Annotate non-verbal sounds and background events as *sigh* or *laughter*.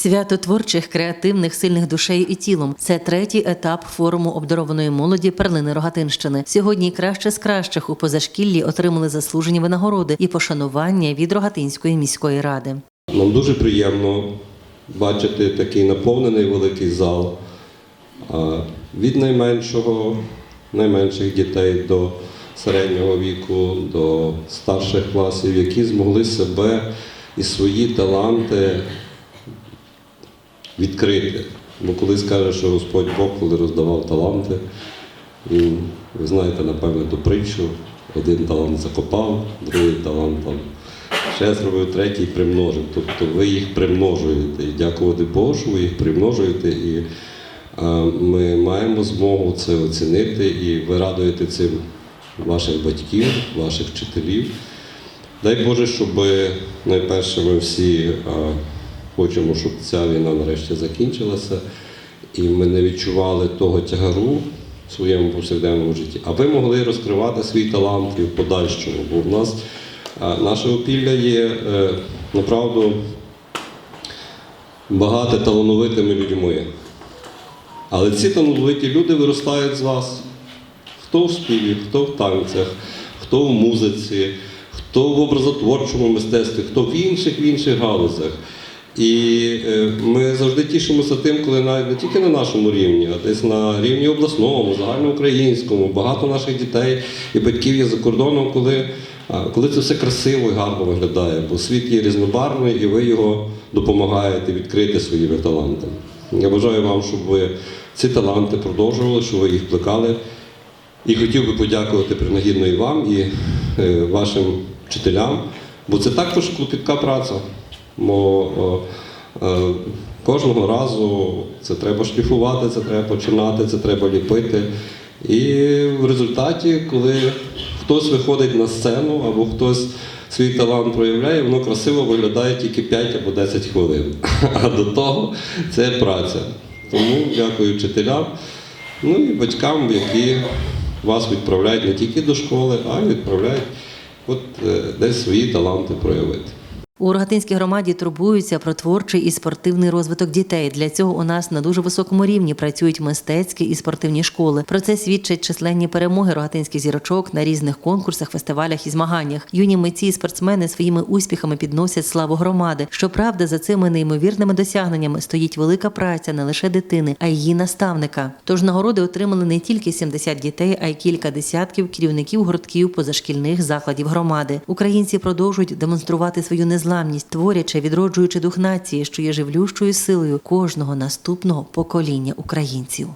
Свято творчих, креативних, сильних душею і тілом. Це третій етап форуму обдарованої молоді перлини Рогатинщини. Сьогодні краще з кращих у позашкіллі отримали заслужені винагороди і пошанування від Рогатинської міської ради. Нам дуже приємно бачити такий наповнений великий зал від найменшого, найменших дітей до середнього віку, до старших класів, які змогли себе і свої таланти відкрити. Бо коли скаже, що Господь Бог, коли роздавав таланти, він, ви знаєте, напевне, ту притчу, один талант закопав, другий талант там ще зробив, третій примножив. Тобто ви їх примножуєте. І дякувати Богу, що ви їх примножуєте. І а, ми маємо змогу це оцінити, і ви радуєте цим ваших батьків, ваших вчителів. Дай Боже, щоб найперше ми всі а, хочемо, щоб ця війна нарешті закінчилася, і ми не відчували того тягару в своєму повсякденному житті, а ви могли розкривати свій талант і в подальшому. Бо в нас наше опілля є е, направду багато талановитими людьми. Але ці талановиті люди виростають з вас. Хто в співі, хто в танцях, хто в музиці, хто в образотворчому мистецтві, хто в інших в інших галузях. І е, ми завжди тішимося тим, коли навіть не тільки на нашому рівні, а десь на рівні обласному, загальноукраїнському, багато наших дітей і батьків є за кордоном, коли, коли це все красиво і гарно виглядає, бо світ є різнобарвний, і ви його допомагаєте відкрити своїми талантами. Я бажаю вам, щоб ви ці таланти продовжували, щоб ви їх плекали. І хотів би подякувати принагідно і вам, і е, вашим вчителям, бо це також клопітка праця. Бо о, е, кожного разу це треба шліфувати, це треба починати, це треба ліпити. І в результаті, коли хтось виходить на сцену або хтось свій талант проявляє, воно красиво виглядає тільки 5 або 10 хвилин. *laughs* А до того це праця. Тому дякую вчителям, ну і батькам, які вас відправляють не тільки до школи, а й відправляють от, е, десь свої таланти проявити. У Рогатинській громаді турбуються про творчий і спортивний розвиток дітей. Для цього у нас на дуже високому рівні працюють мистецькі і спортивні школи. Про це свідчать численні перемоги рогатинських зірочок на різних конкурсах, фестивалях і змаганнях. Юні митці і спортсмени своїми успіхами підносять славу громади. Щоправда, за цими неймовірними досягненнями стоїть велика праця не лише дитини, а й її наставника. Тож нагороди отримали не тільки 70 дітей, а й кілька десятків керівників гуртків позашкільних закладів громади. Українці продовжують демонструвати свою незламність, творячи, відроджуючи дух нації, що є живлющою силою кожного наступного покоління українців.